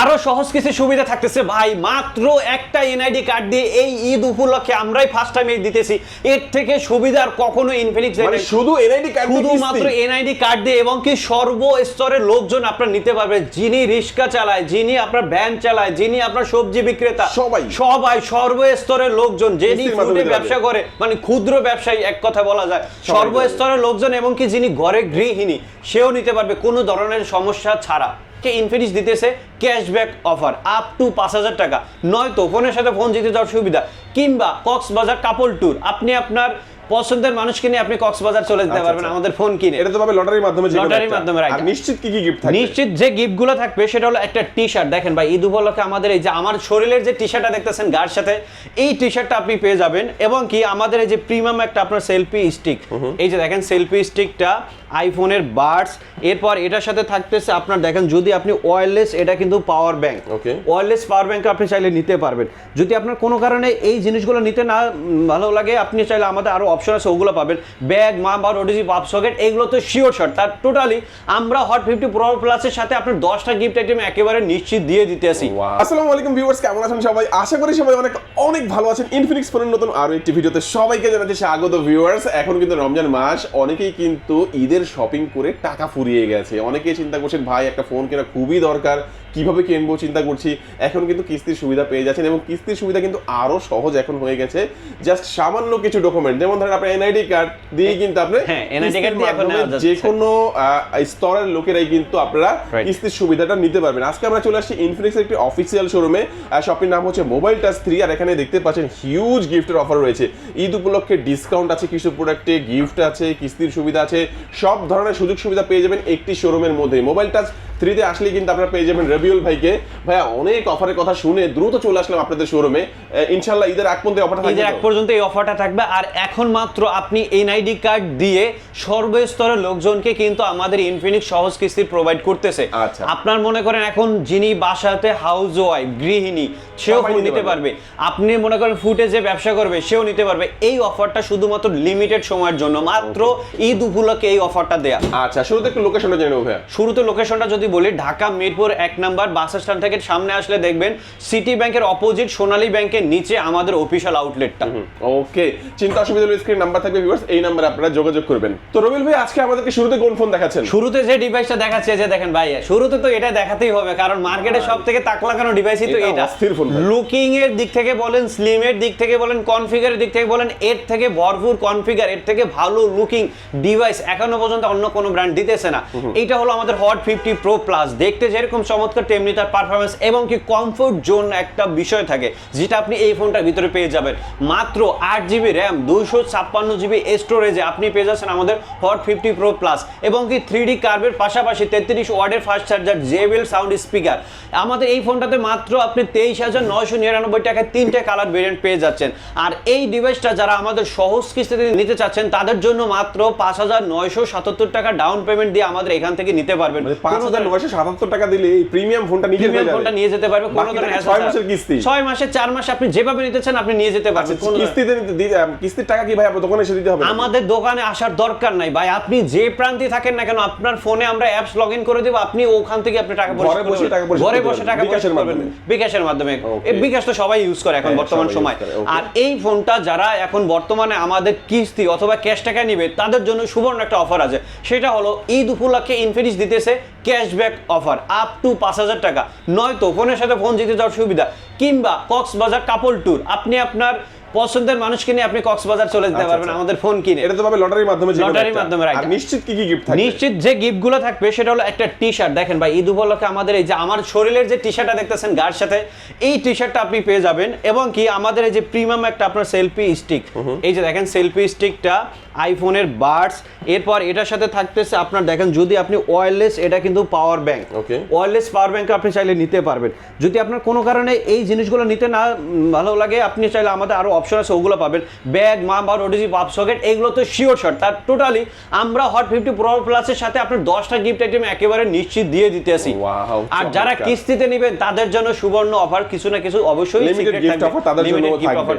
আরও সহজ কিছু সুবিধা থাকতেছে। ভাই মাত্র একটা এনআইডি কার্ড দিয়ে এই ঈদ উপলক্ষে আমরাই ফার্স্ট টাইম এই দিতেছি। এর থেকে সুবিধার কখনো ইনফিনিক্স মানে শুধু এনআইডি কার্ড শুধুমাত্র এনআইডি কার্ড দিয়ে এবং কি সর্বস্তরের লোকজন আপনার নিতে পারবে। যিনি রিক্সা চালায় যিনি আপনার ভ্যান চালায় যিনি আপনার সবজি বিক্রেতা সবাই। সবাই সর্বস্তরের লোকজন যিনি ফুডে ব্যবসা করে মানে ক্ষুদ্র ব্যবসায়ী এক কথা বলা যায়। সর্বস্তরের লোকজন এবং কি যিনি ঘরে গৃহিণী সেও নিতে পারবে কোনো ধরনের সমস্যা ছাড়া। কে ইনফিনিক্স দিতেছে ক্যাশব্যাক অফার আপ টু পাঁচ হাজার টাকা। নয়তো ফোনের সাথে ফোন জিতে যাওয়ার সুবিধা। কিংবা কক্সবাজার কাপল ট্যুর আপনি আপনার পছন্দের মানুষকে নিয়ে আপনি কক্সবাজার চলে যেতে আচ্ছা, পারবেন আচ্ছা। আমাদের ফোন কিনে। এটা তো পাবে লটারির মাধ্যমে লটারির মাধ্যমে. আর নিশ্চিত কি কি গিফট থাকবে? নিশ্চিত যে গিফটগুলো থাকবে সেটা হলো একটা টি শার্ট দেখেন ভাই ঈদ উপলক্ষে আমাদের এই যে আমার শরীরের যে টি শার্টটা দেখতেছেন গার সাথে এই টি শার্টটা আপনি পেয়ে যাবেন। এবং কি আমাদের এই যে প্রিমিয়াম একটা আপনার সেলফি স্টিক এই যে দেখেন সেলফি স্টিকটা আইফোনের বার্ডস। এরপর এটার সাথে থাকতেছে আপনার দেখেন যদি আপনি ওয়্যারলেস এটা কিন্তু power bank. Okay wireless power bank আপনি চাইলে নিতে পারবেন। যদি আপনার কোনো কারণে এই জিনিসগুলো নিতে না ভালো লাগে আপনি চাইলে আমাদের আরও অপশন আছে ওগুলো পাবেন। ব্যাগ মা বা ওডিজি পাপ সকেট এগুলো তো শিওর শট তার টোটালি আমরা হট ফিফটি প্রো প্লাসের সাথে আপনার দশটা গিফট আইটেম একেবারে নিশ্চিত দিয়ে দিতে আসি আসসালামু আলাইকুম ভিউয়ার্স কেমন আছেন সবাই? আশা করি সবাই অনেক অনেক ভালো আছেন। ইনফিনিক্স ফোনের নতুন আরও একটি ভিডিওতে সবাইকে জানাচ্ছি স্বাগত ভিউয়ার্স এখন কিন্তু রমজান মাস অনেকেই কিন্তু ঈদের শপিং করে টাকা ফুরিয়ে গেছে। অনেকেই চিন্তা করছেন ভাই একটা ফোন কেনা খুবই দরকার। কীভাবে কিনবো চিন্তা করছি। এখন কিন্তু কিস্তির সুবিধা পেয়ে যাচ্ছেন এবং কিস্তির সুবিধা কিন্তু আরও সহজ এখন হয়ে গেছে। জাস্ট সামান্য কিছু ডকুমেন্ট যেমন ধরেন আপনার এনআইডি কার্ড দিয়ে কিন্তু আপনি হ্যাঁ। যে কোনো স্তরের লোকেরাই কিন্তু আপনারা কিস্তির সুবিধাটা নিতে পারবেন। আজকে আমরা চলে আসছি ইনফিনিক্সের একটি অফিসিয়াল শোরুমে শপটির নাম হচ্ছে মোবাইল টাচ থ্রি আর এখানে দেখতে পাচ্ছেন হিউজ গিফটের অফার রয়েছে। ঈদ উপলক্ষে ডিসকাউন্ট আছে কিছু প্রোডাক্টে গিফট আছে কিস্তির সুবিধা আছে সব ধরনের সুযোগ সুবিধা পেয়ে যাবেন একটি শোরুমের মধ্যে মোবাইল টাচ থ্রিতে আসলে কিন্তু আপনারা পেয়ে যাবেন রবিউল ভাইকে। ভাইয়া অনেক অফারের কথা শুনে দ্রুত চলে আসলাম আপনাদের শোরুমে। ইনশাল্লাহ ঈদের আগ পর্যন্ত অফারটা ঈদের এক পর্যন্ত এই অফারটা থাকবে। আর এখন মাত্র আপনি এনআইডি কার্ড দিয়ে সর্বস্তরের লোকজনকে কিন্তু আমাদের ইনফিনিক্স সহজ কিস্তি প্রোভাইড করতেছে। আচ্ছা। আপনার মনে করেন এখন যিনি বাসাতে হাউস ওয়াইফ গৃহিণী সেও ফোন নিতে নিতে পারবে। আপনি মনে করেন ফুটে যে ব্যবসা করবে সেও নিতে পারবে। এই অফারটা শুধুমাত্র লিমিটেড সময়ের জন্য। মাত্র ঈদ উপলক্ষে এই অফারটা দেয়া। আচ্ছা শুরুতে একটু লোকেশনটা জেনে নেব ভাইয়া। শুরুতে লোকেশনটা যদি বলি ঢাকা মিরপুর এক নাম্বার বাস স্ট্যান্ড থেকে সামনে আসলে দেখবেন সিটি ব্যাংকের অপোজিট সোনালী ব্যাংকের নিচে আমাদের অফিসিয়াল আউটলেটটা ওকে চিন্তা অসুবিধা হলে স্ক্রিন নাম্বার থাকবে ভিউয়ার্স এই নাম্বারে আপনারা যোগাযোগ করবেন। তো রবিল ভাই আজকে আমাদেরকে শুরুতে কোন ফোন দেখাচ্ছেন? শুরুতে যে ডিভাইসটা দেখাচ্ছে যে দেখেন ভাই শুরুতে তো এটা দেখাতেই হবে কারণ মার্কেটে সব থেকে তাক লাগানো ডিভাইসই তো এটা অস্থির phone লুকিং এর দিক থেকে বলেন স্লিম এর দিক থেকে বলেন কনফিগারের দিক থেকে বলেন এর থেকে ভরপুর কনফিগার এর থেকে ভালো লুকিং ডিভাইস এখনও পর্যন্ত অন্য কোনো ব্র্যান্ড দিতেছে না। এটা হলো আমাদের হট ফিফটি প্রো প্লাস দেখতে যেরকম চমৎকার তেমনি তার পারফরমেন্স এবং কি কমফোর্ট জোন একটা বিষয় থাকে যেটা আপনি এই ফোনটার ভিতরে পেয়ে যাবেন। মাত্র আট জিবি র্যাম দুইশো ছাপ্পান্ন জিবি স্টোরেজে আপনি পেয়ে যাচ্ছেন আমাদের হট ফিফটি প্রো প্লাস এবং কি থ্রি ডি কার্ভের পাশাপাশি তেত্রিশ ওয়ার্ডের fast charger JBL sound speaker আমাদের এই ফোনটাতে মাত্র আপনি তেইশ হাজার নয়শো নিরানব্বই টাকায় তিনটে কালার ভেরিয়েন্ট পেয়ে যাচ্ছেন। আর এই ডিভাইসটা যারা আমাদের সহজ কিস্তিতে নিতে চাচ্ছেন তাদের জন্য মাত্র পাঁচ হাজার নয়শো সাতাত্তর টাকা ডাউন পেমেন্ট দিয়ে আমাদের এখান থেকে নিতে পারবেন। মানে পাঁচ হাজার সাতাত্তর টাকা দিলে এই প্রিমিয়াম ফোনটা প্রিমিয়াম ফোনটা নিয়ে যেতে পারবে কোনো ধরনের ছয় মাসের কিস্তি। ছয় মাসে চার মাসে আপনি যেভাবে নিতে চান আপনি নিয়ে যেতে পারবেন কিস্তিতে দি- কিস্তির টাকা কি ভাই আপনার দোকানে এসে দিতে হবে আমাদের দোকানে আসার দরকার নাই ভাই। আপনি যে প্রান্তে থাকেন না কেন আপনার ফোনে আমরা অ্যাপস লগ ইন করে দেবো। আপনি ওখান থেকে আপনি টাকা ঘরে বসে টাকা ঘরে বসে টাকা বিকাশের মাধ্যমে। বিকাশের মাধ্যমে। এই বিকাশ তো সবাই ইউজ করে এখন হ্যাঁ, বর্তমান সময়. আর এই ফোনটা যারা এখন বর্তমানে আমাদের কিস্তি অথবা ক্যাশ টাকা নিবে তাদের জন্য সুবর্ণ একটা অফার আছে। সেটা হলো ঈদ উপলক্ষে ইনফিনিক্স দিতেছে ক্যাশব্যাক অফার আপ টু পাঁচ হাজার টাকা। নয়তো ফোনের সাথে ফোন জিতে যাওয়ার সুবিধা। কিংবা কক্সবাজার কাপল ট্যুর আপনি আপনার পছন্দের মানুষকে নিয়ে আপনি কক্সবাজার চলে যেতে আচ্ছা, পারবেন আচ্ছা। আমাদের ফোন কিনে। এটা তো পাবে লটারির মাধ্যমে লটারির মাধ্যমে. আর নিশ্চিত কি কি গিফট থাকবে? নিশ্চিত যে গিফটগুলো থাকবে সেটা হলো একটা টি শার্ট দেখেন ভাই ঈদ উপলক্ষে আমাদের এই যে আমার শরীরের যে টি শার্টটা দেখতেছেন গার সাথে এই টি শার্টটা আপনি পেয়ে যাবেন। এবং কি আমাদের এই যে প্রিমিয়াম একটা আপনার সেলফি স্টিক এই যে দেখেন সেলফি স্টিকটা আইফোনের বাডস এরপর এটার সাথে থাকতেছে আপনার দেখেন যদি আপনি ওয়্যারলেস এটা কিন্তু power bank. Wireless power bank আপনি চাইলে নিতে পারবেন। যদি আপনার কোনো কারণে এই জিনিসগুলো নিতে না ভালো লাগে আপনি চাইলে আমাদের আরও অপশন আছে ওগুলো পাবেন। ব্যাগ মা বা ওটিজি পাপ সকেট এগুলো তো শিওর শট তার টোটালি আমরা হট ফিফটি প্রো প্লাসের সাথে আপনার দশটা গিফট আইটেম একেবারে নিশ্চিত দিয়ে দিতেছি Wow, আর যারা কিস্তিতে নেবেন তাদের জন্য সুবর্ণ অফার কিছু না কিছু অবশ্যই লিমিটেড গিফট অফার তাদের জন্য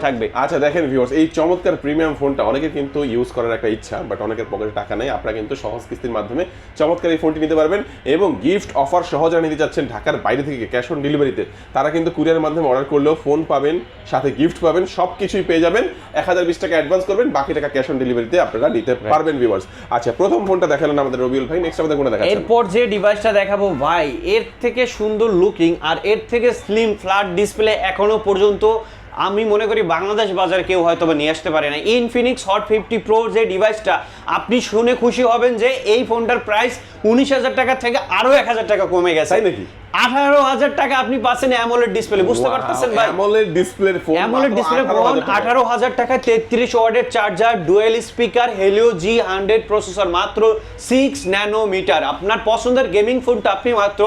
থাকবে। আচ্ছা দেখেন ভিউয়ার্স এই চমৎকার প্রিমিয়াম ফোনটা অনেকের কিন্তু ইউজ করার একটা ইচ্ছা বাট অনেকের পকেটে টাকা নেই। আপনারা কিন্তু সহজ কিস্তির মাধ্যমে চমৎকার এই ফোনটি নিতে পারবেন এবং গিফট অফার সহ যারা নিতে চাচ্ছেন ঢাকার বাইরে থেকে ক্যাশ অন ডেলিভারিতে তারা কিন্তু কুরিয়ারের মাধ্যমে অর্ডার করলেও ফোন পাবেন সাথে গিফট পাবেন সব কিছুই পেয়ে যাবেন। এক হাজার বিশ টাকা অ্যাডভান্স করবেন বাকি টাকা ক্যাশ অন ডেলিভারিতে আপনারা নিতে পারবেন ভিউয়ার্স আচ্ছা প্রথম ফোনটা দেখালেন আমাদের রবিউল ভাই নেক্সট আমাদের কোনটা দেখাচ্ছেন। এরপর যে ডিভাইসটা দেখাবো ভাই এর থেকে সুন্দর লুকিং আর এর থেকে স্লিম ফ্ল্যাট ডিসপ্লে এখনও পর্যন্ত আমি মনে করি বাংলাদেশ বাজারে কেউ হয়তো বা নিয়ে আসতে পারে না। ইনফিনিক্স হট ফিফটি প্রো যে ডিভাইসটা আপনি শুনে খুশি হবেন যে এই ফোনটার প্রাইস উনিশ হাজার টাকা থেকে আরও এক হাজার টাকা কমে গেছে। তাই নাকি? আঠারো হাজার টাকা আপনি পাচ্ছেন অ্যামোলেড ডিসপ্লে বুঝতে পারতেছেন ভাই? AMOLED phone AMOLED display phone আঠারো হাজার টাকা। তেত্রিশ ওয়ার্ডের charger dual speaker Helio G hundred processor মাত্র সিক্স ন্যানোমিটার আপনার পছন্দের গেমিং ফোনটা আপনি মাত্র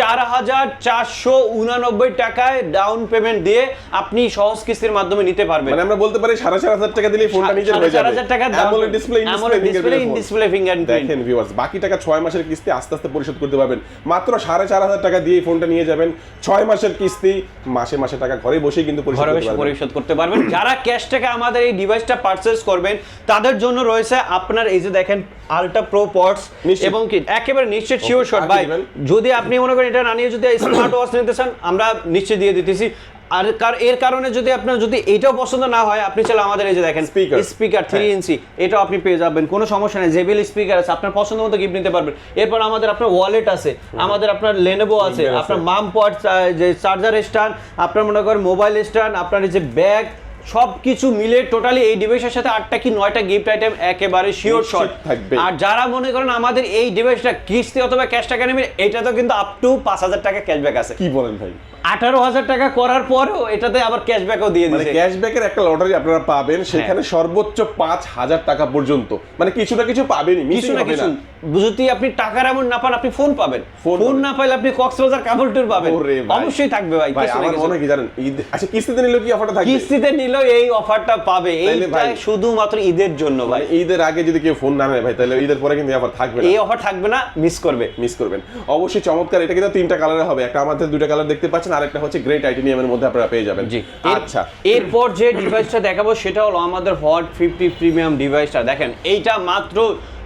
চার হাজার চারশো উনানব্বই টাকায় ডাউন পেমেন্ট দিয়ে আপনি সহজ কিস্তির মাধ্যমে নিতে পারবেন। মানে আমরা বলতে পারি সাড়ে চার হাজার টাকা দিলে ফোনটা নিজের হয়ে যাবে। হাজার টাকা AMOLED display display, in display দেখেন ভিউয়ার্স বাকি টাকা ছয় মাসের কিস্তি আস্তে আস্তে পরিশোধ করতে পারবেন। মাত্র সাড়ে চার হাজার টাকা দিয়ে ফোনটা নিয়ে যাবেন। ছয় মাসের কিস্তি মাসে মাসে টাকা ঘরে বসেই কিন্তু পরিশোধ ঘরে করতে বসে পারবেন। পরিশোধ করতে পারবেন। যারা ক্যাশ টাকা আমাদের এই ডিভাইসটা পারচেজ করবেন তাদের জন্য রয়েছে আপনার এই যে দেখেন আলট্রা প্রো পডস এবং কি? একেবারে নিশ্চিত শিওর শট ভাই যদি আপনি মনে করেন এটা না নিয়ে যদি স্মার্ট ওয়াচ নিতে চান আমরা নিশ্চয় দিয়ে দিতেছি আর কার এর কারণে যদি আপনার যদি এটাও পছন্দ না হয় আপনি চাইলে আমাদের এই যে দেখেন Speaker। Speaker three. ইঞ্চি এটাও আপনি পেয়ে যাবেন কোনো সমস্যা নেই জেবিএল স্পিকার আছে আপনার পছন্দ মতো গিফট নিতে পারবেন এরপর আমাদের আপনার ওয়ালেট আছে আমাদের আপনার লেনেভো আছে। আপনার মাম পড যে চার্জার স্ট্যান্ড আপনার মনে করেন মোবাইল স্ট্যান্ড আপনার এই যে ব্যাগ সব কিছু মিলে টোটালি এই ডিভাইসের সাথে আটটা কি নয়টা গিফট আইটেম একেবারে শিওর শট থাকবে। আর যারা মনে করেন আমাদের এই ডিভাইসটা কিস্তি অথবা ক্যাশ টাকা নেবেন এটা তো কিন্তু আপ টু পাঁচ হাজার টাকা ক্যাশব্যাক আছে। কি বলেন ভাই? আঠারো হাজার টাকা করার পরেও এটাতে আবার ক্যাশব্যাকও দিয়ে মানে দিচ্ছে ক্যাশব্যাকের একটা লটারি আপনারা পাবেন হ্যাঁ। সেখানে সর্বোচ্চ পাঁচ হাজার টাকা পর্যন্ত। মানে কিছু না কিছু পাবেনই কিছু না কিছু। যদি আপনি টাকার এমন না পান আপনি ফোন পাবেন। ফোন না পাইলে আপনি কক্সবাজার কাবুল ট্যুর পাবেন। অবশ্যই থাকবে ভাই আমার মনে কি জানেন আচ্ছা কিস্তিতে নিলেও কি অফারটা থাকবে? কিস্তিতে নিলেও এই অফারটা পাবে। এইটা শুধুমাত্র ঈদের জন্য ভাই। মানে ঈদের আগে যদি কেউ ফোন না নেয় ভাই তাহলে ঈদের পরে কিন্তু অফার থাকবে না। এই অফার থাকবে না মিস করবে। মিস করবেন। অবশ্যই চমৎকার এটা কিন্তু তিনটা কালারে হবে। একটা আমাদের দুটো কালার দেখতে পাচ্ছেন আরেকটা হচ্ছে গ্রেট টাইটেনিয়ামের মধ্যে আপনারা পেয়ে যাবেন। জি। আচ্ছা। এরপর যে ডিভাইসটা দেখাবো সেটা হলো আমাদের হট ফিফটি প্রিমিয়াম ডিভাইসটা দেখেন এইটা মাত্র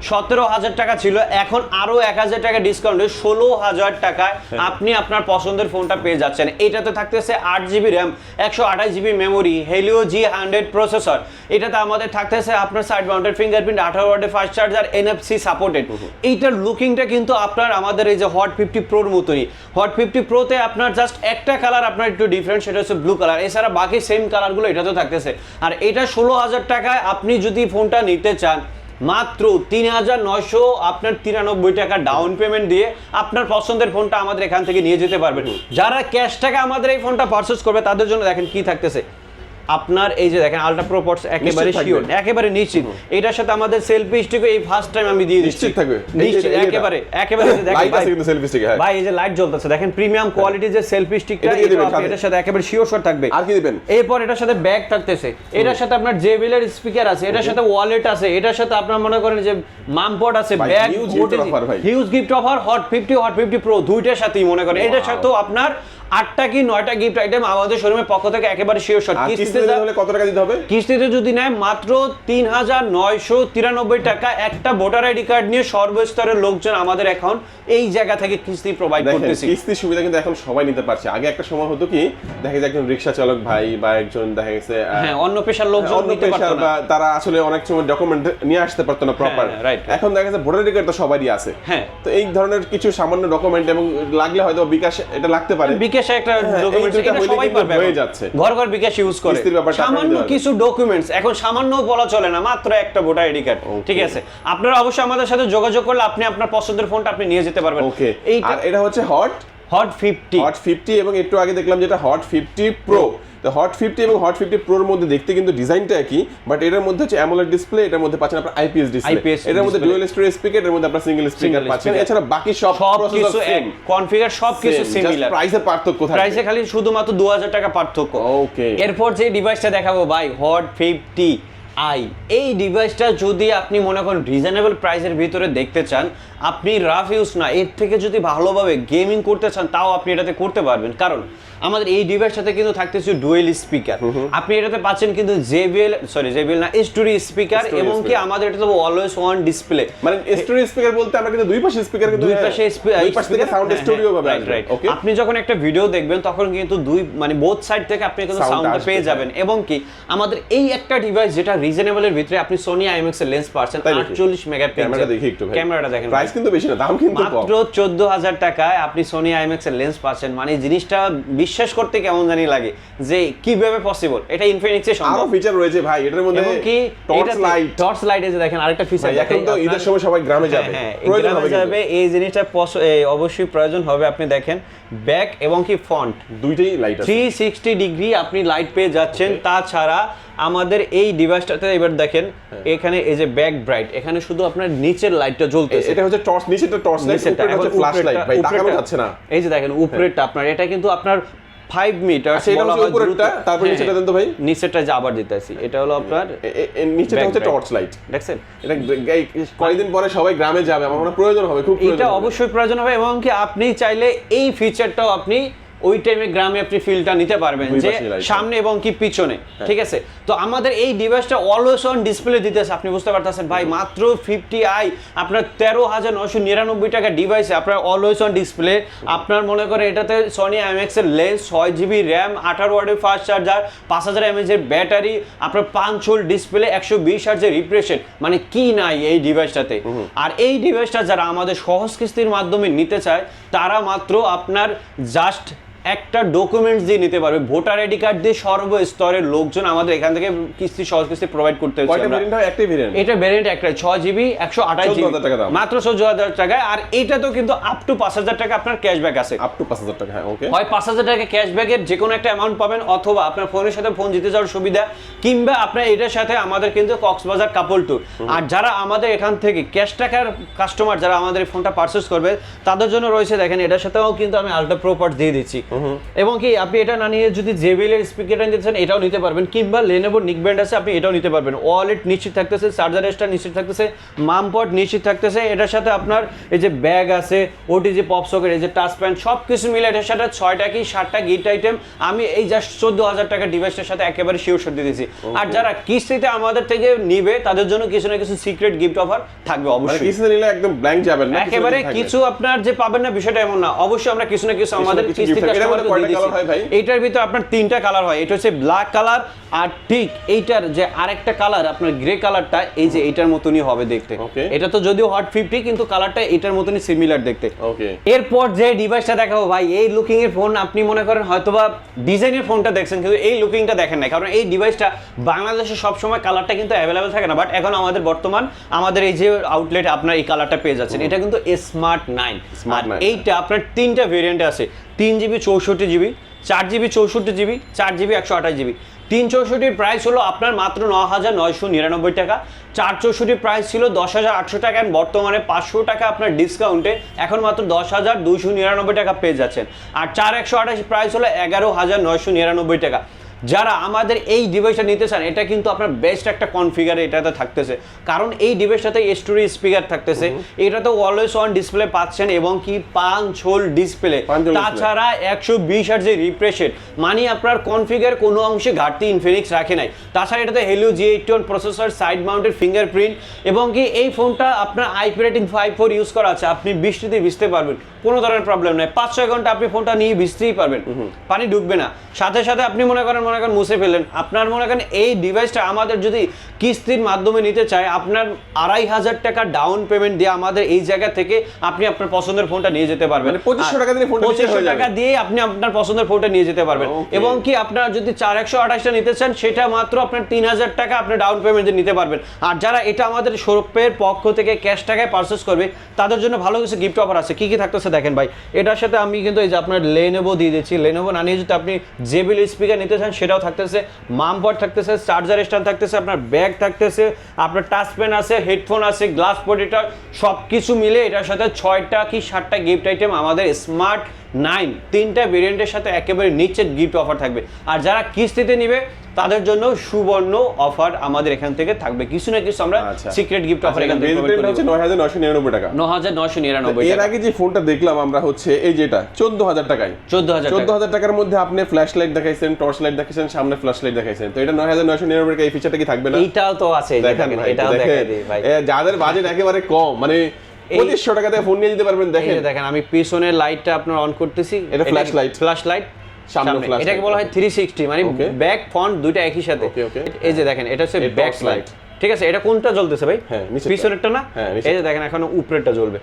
সতেরো হাজার টাকা ছিল। এখন আরও এক হাজার টাকা ডিসকাউন্টে ষোলো হাজার টাকায় হ্যাঁ। আপনি আপনার পছন্দের ফোনটা পেয়ে যাচ্ছেন। এইটাতে থাকতেছে আট জিবি র্যাম একশো আঠাশ GB memory Helio G hundred processor এটাতে আমাদের থাকতেছে আপনার সাইড মাউন্টেড ফিঙ্গারপ্রিন্ট আঠারো ওয়ার্ডের ফাস্ট চার্জার এনএফসি সাপোর্টেড এইটার লুকিংটা কিন্তু আপনার আমাদের এই যে হট ফিফটি প্রোর মতনই। হট ফিফটি প্রোতে আপনার জাস্ট একটা কালার আপনার একটু ডিফারেন্ট সেটা হচ্ছে ব্লু কালার এছাড়া বাকি সেম কালারগুলো এটাতেও থাকতেছে। আর এটা ষোলো হাজার টাকায় আপনি যদি ফোনটা নিতে চান মাত্র তিন হাজার নয়শো আপনার তিরানব্বই টাকা ডাউন পেমেন্ট দিয়ে আপনার পছন্দের ফোনটা আমাদের এখান থেকে নিয়ে যেতে পারবেন। যারা ক্যাশ টাকা আমাদের এই ফোনটা পারচেস করবে, তাদের জন্য দেখেন কি থাকতেছে। আপনার এই যে দেখেন আলট্রা প্রো পডস একেবারে শিওর একেবারে নিশ্চিত। এটার সাথে আমাদের সেলফি স্টিক এই ফার্স্ট টাইম আমি দিয়ে দিচ্ছি। নিশ্চিত থাকবে। নিশ্চিত একেবারে একেবারে দেখেন ভাই, কিন্তু সেলফি স্টিক হ্যাঁ। ভাই এই যে লাইট জ্বলতেছে। দেখেন প্রিমিয়াম কোয়ালিটির যে সেলফি স্টিকটা। এটার সাথে একেবারে শিওর শট থাকবে। আর কি দিবেন? এরপর এটার সাথে ব্যাগ থাকতেছে। এটার সাথে আপনার জেবিলের স্পিকার আছে এটার সাথে ওয়ালেট আছে এটার সাথে আপনার মনে করেন যে মামপড আছে bag. Huge gift offer Hot fifty Hot fifty Pro দুইটার সাথেই মনে করেন। এটার. সাথেও আপনার আটটা কি নয়টা গিফট আইটেম আমাদের শোরুমের পক্ষ থেকে একেবারে শিওর শট কিস্তিতে হলে কত টাকা দিতে হবে? কিস্তিতে যদি নেয় মাত্র তিন হাজার নয়শো তিরানব্বই টাকা একটা ভোটার আইডি কার্ড নিয়ে সর্বস্তরের লোকজন আমাদের এখন এই জায়গা থেকে কিস্তি প্রোভাইড করতেছি। কিস্তির সুবিধা কিন্তু এখন সবাই নিতে পারছে। আগে একটা সময় হতো কি দেখা যায় একজন রিক্সা চালক ভাই বা একজন দেখা গেছে হ্যাঁ অন্য পেশার লোকজন অন্য নিতে পারতো পেশার না। বা তারা আসলে অনেক সময় ডকুমেন্ট নিয়ে আসতে পারতো না প্রপার হ্যাঁ. এখন দেখা যাচ্ছে ভোটার আইডি কার্ড তো সবারই আছে। হ্যাঁ। তো এই ধরনের কিছু সামান্য ডকুমেন্ট এবং লাগলে হয়তো বিকাশ এটা লাগতে পারে। বিকাশে একটা হ্যাঁ, ডকুমেন্টস এটা সবাই পারবে হয়ে যাচ্ছে। ঘর ঘর বিকাশ ইউজ করে। সামান্য কিছু ডকুমেন্টস এখন সামান্য বলা চলে না মাত্র একটা ভোটার আইডি কার্ড. ঠিক আছে? আপনারা অবশ্যই আমাদের সাথে যোগাযোগ করলে আপনি আপনার পছন্দের ফোনটা আপনি নিয়ে যেতে পারবেন। ওকে এইটা আর এটা হচ্ছে Hot Hot fifty Hot fifty এবং একটু আগে দেখলাম যেটা হট ফিফটি প্রো তো হট ফিফটি এবং হট ফিফটি প্রোর মধ্যে দেখতে কিন্তু ডিজাইনটা একই বাট এটার মধ্যে হচ্ছে অ্যামোলেড ডিসপ্লে এটার মধ্যে পাচ্ছেন আপনার আইপিএস ডিসপ্লে এটার মধ্যে। ডুয়াল স্টোরেজ স্পিকার এর মধ্যে আপনার সিঙ্গেল স্পিকার পাচ্ছেন। এছাড়া বাকি সব কিছু এক কনফিগার সব কিছু সিমিলার প্রাইসের পার্থক্য থাকবে। প্রাইসে খালি শুধুমাত্র দু হাজার টাকা পার্থক্য। ওকে এরপর যে ডিভাইসটা দেখাবো ভাই হট ফিফটি আই। এই ডিভাইসটা যদি আপনি মনে করেন রিজনেবল প্রাইসের ভিতরে দেখতে চান আপনি রাফ ইউজ না এর থেকে যদি ভালোভাবে গেমিং করতে চান তাও আপনি এটাতে করতে পারবেন। কারণ আমাদের এই ডিভাইসটাতে কিন্তু থাকতেছে ডুয়েল স্পিকার আপনি এটাতে পাচ্ছেন কিন্তু জেবিএল সরি জেবিএল না স্টুরি স্পিকার এবং কি আমাদের এটা তো অলওয়েজ ওয়ান ডিসপ্লে মানে স্টোরেজ স্পিকার বলতে আমরা কিন্তু দুই পাশে স্পিকার কিন্তু দুই পাশে স্পি- দুই পাশ সাউন্ড স্টুডিও হ্যাঁ, পাবে right, right. ওকে আপনি যখন একটা ভিডিও দেখবেন তখন কিন্তু দুই মানে বোথ সাইড থেকে আপনি কিন্তু সাউন্ড পেয়ে হ্যাঁ। যাবেন। এবং কি আমাদের এই একটা ডিভাইস যেটা রিজনেবলের ভিতরে আপনি সোনি আইএমএক্স এর লেন্স পাচ্ছেন 48 মেগাপিক্সেল। ক্যামেরাটা দেখি একটু ভাই। ক্যামেরাটা দেখেন প্রাইস কিন্তু বেশি না দাম কিন্তু কম। মাত্র চোদ্দ হাজার টাকায় আপনি সোনি আইএমএক্স এর লেন্স পাচ্ছেন। মানে এই জিনিসটা বিশ্বাস করতে কেমন জানি লাগে যে কীভাবে পসিবল এটা ইনফিনিক্সে আরও ফিচার রয়েছে ভাই এটার মধ্যে কি টর্চ লাইট টর্চ লাইট যে দেখেন আরেকটা ফিচার এখন তো ঈদের সময় সবাই গ্রামে যাবে। হ্যাঁ প্রয়োজন হবে যাবে এই জিনিসটা অবশ্যই প্রয়োজন হবে। আপনি দেখেন ব্যাক এবং কি ফন্ট দুইটাই লাইট আছে। থ্রি সিক্সটি ডিগ্রি আপনি লাইট পেয়ে যাচ্ছেন। তাছাড়া আমাদের এই ডিভাইসটাতে এবার দেখেন হ্যাঁ। এখানে এই যে ব্যাক ব্রাইট এখানে শুধু আপনার নিচের লাইটটা জ্বলতেছে। এটা হচ্ছে টর্চ নিচেটা টর্চ লাইট নিচেরটা, উপরে হচ্ছে ফ্ল্যাশ লাইট ভাই তাকানো যাচ্ছে না। এই যে দেখেন উপরেরটা আপনার এটা কিন্তু আপনার ফাইভ মিটার এটা হচ্ছে উপরেরটা, তারপর নিচেরটা দেন তো ভাই। নিচেরটা যে আবার দিতেছি এটা হলো আপনার নিচেটা হচ্ছে টর্চ লাইট দেখছেন? এটা কয়েকদিন পরে সবাই গ্রামে যাবে আমার মনে প্রয়োজন হবে খুব প্রয়োজন এটা অবশ্যই প্রয়োজন হবে এবং কি আপনি চাইলে এই ফিচারটাও আপনি ওই টাইমে গ্রামে আপনি ফিলটা নিতে পারবেন যে সামনে এবং কি পিছনে ঠিক আছে? তো আমাদের এই ডিভাইসটা অলওয়েজ অন ডিসপ্লে দিতেছে আপনি বুঝতে পারতেছেন? ভাই মাত্র ফিফটি আই আপনার তেরো হাজার নশো নিরানব্বই টাকা ডিভাইসে আপনার অলওয়েজ অন ডিসপ্লে আপনার মনে করে এটাতে সনি এমএক্স এর লেন্স ছয় জিবি র্যাম আঠারো ওয়ার্ডের ফাস্ট চার্জার পাঁচ হাজার এমএচ এর ব্যাটারি আপনার পাঁচ হোল ডিসপ্লে একশো বিশ হার্জের রিফ্রেশের মানে কি নাই এই ডিভাইসটাতে আর এই ডিভাইসটা যারা আমাদের সহজ কিস্তির মাধ্যমে নিতে চায় তারা মাত্র আপনার জাস্ট একটা ডকুমেন্টস দিয়ে নিতে পারবে। ভোটার আইডি কার্ড দিয়ে সর্বস্তরের লোকজন আমাদের এখান থেকে কিস্তি সহজ কিস্তি প্রোভাইড করতে হচ্ছে। ভেরিয়েন্ট হয়? ভেরিয়েন্ট এটা ভ্যারিয়েন্ট একটা ছ জিবি একশো আঠাশ জিবি 14,000 টাকা মাত্র চোদ্দ হাজার টাকায়। আর এটা তো কিন্তু আপ টু পাঁচ হাজার টাকা আপনার ক্যাশব্যাক আছে। আপ টু পাঁচ হাজার টাকা হ্যাঁ ওকে হয় পাঁচ হাজার টাকা ক্যাশব্যাকের যে কোনো একটা অ্যামাউন্ট পাবেন অথবা আপনার ফোনের সাথে ফোন জিতে যাওয়ার সুবিধা কিংবা আপনার এটার সাথে আমাদের কিন্তু কক্সবাজার কাপল ট্যুর আর যারা আমাদের এখান থেকে ক্যাশ টাকার কাস্টমার যারা আমাদের ফোনটা পারচেস করবে তাদের জন্য রয়েছে দেখেন এটার সাথেও কিন্তু আমি আলট্রা প্রো পার্ট দিয়ে দিচ্ছি। এবং কি আপনি এটা না নিয়ে যদি জেবিএল এর স্পিকারটা নিতে চান এটাও নিতে পারবেন। কিংবা লেনোভো নিক ব্যান্ড আছে আপনি এটাও নিতে পারবেন। ওয়ালেট নিশ্চিত থাকতেছে চার্জার এক্সট্রা নিশ্চিত থাকতেছে মাম পট নিশ্চিত থাকতেছে এটার সাথে আপনার এই যে ব্যাগ আছে ওটিজি পপ সকেট এই যে টাচ প্যান্ট সব কিছু মিলে এটার সাথে ছয়টা কি সাতটা গিট আইটেম আমি এই জাস্ট চোদ্দ হাজার টাকা ডিভাইসটার সাথে একেবারে শিওর দিয়ে দিয়েছি। আর যারা কিস্তিতে আমাদের থেকে নিবে তাদের জন্য কিছু না কিছু সিক্রেট গিফট অফার থাকবে মানে অবশ্যই। কিসে নিলে একদম ব্ল্যাঙ্ক যাবেন না একেবারে কিছু আপনার যে পাবেন না বিষয়টা এমন না। অবশ্যই আমরা কিছু না কিছু আমাদের কিছু কিস্তি gift থাকে। এটার ভিতরে আপনার তিনটা কালার হয়। এটা হচ্ছে ব্ল্যাক কালার আর ঠিক এইটার যে আরেকটা কালার আপনার গ্রে কালারটা এই যে এইটার মতনই হবে দেখতে। এটা তো যদিও হট ফিফটি কিন্তু কালারটা এটার মতনই সিমিলার দেখতে। এরপর যে ডিভাইসটা দেখাবো ভাই এই লুকিং এর ফোন আপনি মনে করেন হয়তোবা ডিজাইনের ফোনটা দেখছেন কিন্তু এই লুকিংটা দেখেন না কারণ এই ডিভাইসটা বাংলাদেশে সবসময় কালারটা কিন্তু অ্যাভেলেবেল থাকে না বাট এখন আমাদের বর্তমান আমাদের এই যে আউটলেট আপনার এই কালারটা পেয়ে যাচ্ছেন। এটা কিন্তু স্মার্ট নাইন আর এইটা আপনার তিনটা ভেরিয়েন্ট আছে। তিন জিবি, চৌষট্টি জিবি, চার জিবি, চৌষট্টি জিবি, চার জিবি, একশো আঠাশ জিবি। তিন চৌষট্টির প্রাইস হলো আপনার মাত্র ন হাজার নয়শো নিরানব্বই টাকা। চার চৌষট্টির প্রাইস ছিল দশ হাজার আটশো টাকা and বর্তমানে পাঁচশো টাকা আপনার ডিসকাউন্টে এখন মাত্র দশ হাজার দুশো নিরানব্বই টাকা পেয়ে যাচ্ছেন। আর চার একশো আঠাশ প্রাইস হলো এগারো হাজার নয়শো নিরানব্বই টাকা। যারা আমাদের এই ডিভাইসটা নিতে চান এটা কিন্তু আপনার বেস্ট একটা কনফিগার এটাতে থাকতেছে। কারণ এই ডিভাইসটাতে স্টোরি স্পিকার থাকতেছে। এটাতে অলওয়েজ অন ডিসপ্লে পাচ্ছেন এবং কি পাঁচ হোল ডিসপ্লে। তাছাড়া একশো বিশ আর যে রিফ্রেশের মানে আপনার কনফিগার কোনো অংশে ঘাটতি ইনফিনিক্স রাখে নাই। তাছাড়া এটাতে Helio G eight one processor side mounted fingerprint এবং কি এই ফোনটা আপনার IP rating five four use করা আছে। আপনি বৃষ্টিতে ভিজতে পারবেন। কোনো ধরনের প্রবলেম নেই। পাঁচ ছয় ঘণ্টা আপনি ফোনটা নিয়ে ভিজতেই পারবেন। পানি ঢুকবে না। সাথে সাথে আপনি মনে করেন মনে করেন মুছে ফেলেন আপনার মনে করেন এই ডিভাইসটা আমাদের যদি কিস্তির মাধ্যমে নিতে চায় আপনার আড়াই হাজার টাকা ডাউন পেমেন্ট দিয়ে আমাদের এই জায়গা থেকে আপনি আপনার পছন্দের ফোনটা নিয়ে যেতে পারবেন। মানে 2500 টাকা নিতে পঁচিশশো টাকা দিয়ে আপনি আপনার পছন্দের ফোনটা নিয়ে যেতে পারবেন। এবং কি আপনার যদি চার একশো আঠাশটা নিতে চান সেটা মাত্র আপনার তিন হাজার টাকা আপনি ডাউন পেমেন্ট দিয়ে নিতে পারবেন। আর যারা এটা আমাদের শোরুপের পক্ষ থেকে ক্যাশ টাকায় পারচেস করবে তাদের জন্য ভালো কিছু গিফট অফার আছে। কি কি থাকতেছে দেখেন ভাই। এটার সাথে আমি কিন্তু এই যে আপনার লেনোভো দিয়ে দিচ্ছি। লেনোভো না নিয়ে যদি আপনি জেবিল স্পিকার নিতে চান সেটাও থাকতেছে, মামপট থাকতেছে, চার্জার স্ট্যান্ড থাকতেছে, আপনার ব্যাগ থাকতেছে, আপনার টাচ পেন আছে, হেডফোন আছে, গ্লাস প্রোটেক্টর সব কিছু মিলে এটার সাথে ছয়টা কি সাতটা গিফট আইটেম আমাদের স্মার্ট নাইন তিনটা ভেরিয়েন্টের সাথে একেবারে নিচের গিফট অফার থাকবে। আর যারা কিস্তিতে নিবে তাদের জন্য সুবর্ণ অফার আমাদের এখান থেকে থাকবে। কিছু না কিছু আমরা। সিক্রেট গিফট অফার এখান থেকে বেস provide রেট হচ্ছে করে নয় হাজার নয়শো নিরানব্বই টাকা। ন হাজার নয়শো নিরানব্বই এর আগে যে ফোনটা দেখলাম আমরা হচ্ছে এই যেটা চোদ্দ হাজার টাকায়। চোদ্দ হাজার চোদ্দ হাজার টাকার মধ্যে আপনি ফ্ল্যাশ লাইট দেখাইছেন টর্চ লাইট দেখাইছেন সামনে ফ্ল্যাশ লাইট দেখাইছেন। তো এটা নয় হাজার নয়শো নিরানব্বই টাকা এই ফিচারটা কি থাকবে না? এইটাও তো আছে দেখেন এটাও দেখাই দিই ভাই। যাদের বাজেট একেবারে কম মানে পঁচিশশো টাকা দিয়ে ফোন নিয়ে যেতে পারবেন দেখেন। দেখেন আমি পিছনের লাইটটা আপনার অন করতেছি। এটা ফ্ল্যাশ লাইট ফ্ল্যাশ লাইট সামনে flash এটাকে বলা হয় থ্রি সিক্সটি মানে ব্যাক ফ্রন্ট দুইটা একই সাথে. এই যে দেখেন এটা হচ্ছে ব্যাক লাইট ঠিক আছে এটা কোনটা জ্বলতেছে ভাই? হ্যাঁ। পিছনেরটা না? হ্যাঁ, এই যে দেখেন এখন উপরেরটা জ্বলবে।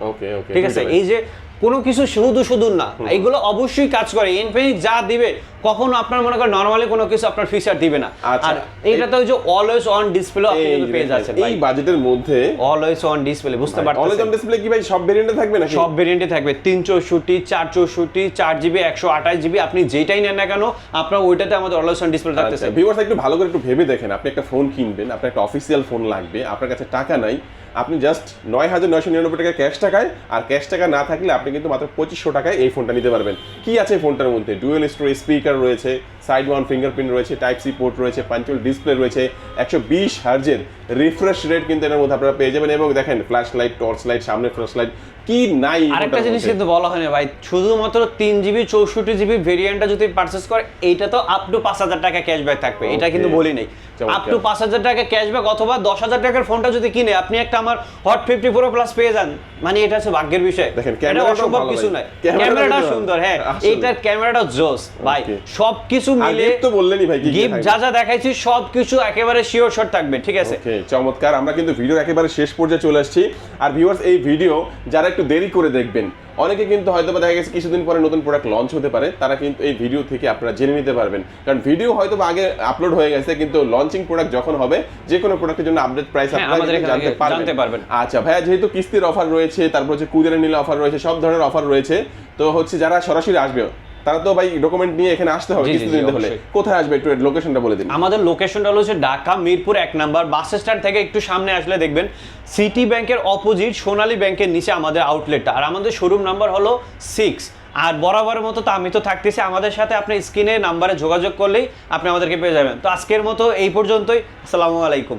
ঠিক আছে এই যে কোনো কিছু শুধু শুধু না এইগুলো অবশ্যই কাজ করে। ইনফিনিক্স যা দিবে কখনো আপনার মনে করেন নরমালি কোনো কিছু আপনার ফিচার দিবে না। আচ্ছা। আর এইটাতে ওই যে অলওয়েজ অন ডিসপ্লে আপনি কিন্তু পেয়ে যাচ্ছেন এই বাজেটের মধ্যে অলওয়েজ অন ডিসপ্লে বুঝতে পারছেন ডিসপ্লে কি ভাই সব ভেরিয়েন্টে থাকবে নাকি? সব ভেরিয়েন্টে থাকবে তিন চৌষট্টি চার চৌষট্টি চার জিবি একশো আঠাশ জিবি আপনি যেটাই নেন না কেন আপনার ওইটাতে আমাদের অলওয়েজ অন ডিসপ্লে থাকতেছে। ভিউয়ার্স একটু ভালো করে একটু ভেবে দেখেন আপনি একটা ফোন কিনবেন আপনার একটা অফিসিয়াল ফোন লাগবে আপনার কাছে টাকা নাই আপনি জাস্ট নয় হাজার নয়শো নিরানব্বই টাকা ক্যাশ টাকায়, আর ক্যাশ টাকা না থাকলে আপনি কিন্তু মাত্র পঁচিশশো টাকায় এই ফোনটা নিতে পারবেন। কি আছে ফোনটার মধ্যে? ডুয়েল স্টোরেজ স্পিকার রয়েছে সাইড ওয়ান ফিঙ্গারপ্রিন্ট রয়েছে টাইপ সি পোর্ট রয়েছে পাঞ্চুয়াল ডিসপ্লে রয়েছে একশো বিশ হার্জের রিফ্রেশ রেট কিন্তু এটার মধ্যে আপনারা পেয়ে যাবেন। এবং দেখেন ফ্ল্যাশ লাইট টর্চ লাইট সামনে ফ্ল্যাশ লাইট কি নাই আরেকটা জিনিস কিন্তু বলা হয়নি ভাই শুধুমাত্র তিন জিবি চৌষট্টি জিবি ভেরিয়েন্টটা যদি পারচেস করে এইটা তো আপ টু পাঁচ হাজার টাকা ক্যাশব্যাক থাকবে এটা কিন্তু বলি নেই। আপ টু পাঁচ হাজার টাকা ক্যাশব্যাক অথবা দশ হাজার টাকার ফোনটা যদি কিনে আপনি একটা আমার হট ফিফটি প্রো প্লাস পেয়ে যান মানে এটা হচ্ছে ভাগ্যের বিষয়। দেখেন, এটা ক্যামেরাটাও অসম্ভব কিছু। নাই ক্যামেরাটা সুন্দর হ্যাঁ। এইটার ক্যামেরাটা জোস। ভাই. সবকিছু আর মিলে তো বললেনই ভাই গিফট যা যা দেখাইছি সবকিছু একেবারে শিওর শট থাকবে ঠিক আছে? চমৎকার। আমরা কিন্তু ভিডিও একেবারে শেষ পর্যায়ে চলে আসছি। আর ভিউয়ার্স এই ভিডিও যারা একটু দেরি করে দেখবেন অনেকে কিন্তু হয়তো বা দেখা গেছে কিছুদিন পরে নতুন প্রোডাক্ট লঞ্চ হতে পারে তারা কিন্তু এই ভিডিও থেকে আপনারা জেনে নিতে পারবেন। কারণ ভিডিও হয়তো বা আগে আপলোড হয়ে গেছে কিন্তু লঞ্চিং প্রোডাক্ট যখন হবে যে কোনো প্রোডাক্টের জন্য আপডেট প্রাইস হ্যাঁ, আপনারা জানতে পারবেন। আচ্ছা ভাইয়া যেহেতু কিস্তির অফার রয়েছে তারপর হচ্ছে কুরিয়ারে নিলে অফার রয়েছে সব ধরনের অফার রয়েছে তো হচ্ছে যারা সরাসরি আসবে তারা তো ভাই ডকুমেন্ট নিয়ে এখানে আসতে হবে কিস্তি হলে। কোথায় আসবে একটু লোকেশনটা বলে দিন। আমাদের লোকেশনটা হলো হচ্ছে ঢাকা মিরপুর এক নাম্বার। বাস স্ট্যান্ড থেকে একটু সামনে আসলে দেখবেন সিটি ব্যাংকের অপোজিট সোনালী ব্যাংকের নিচে আমাদের আউটলেটটা আর আমাদের শোরুম নাম্বার হলো সিক্স আর বরাবরের মতো তো আমি তো থাকতেছি আমাদের সাথে আপনি স্ক্রিনে নাম্বারে যোগাযোগ করলেই আপনি আমাদেরকে পেয়ে যাবেন। তো আজকের মতো এই পর্যন্তই। আসসালামু আলাইকুম।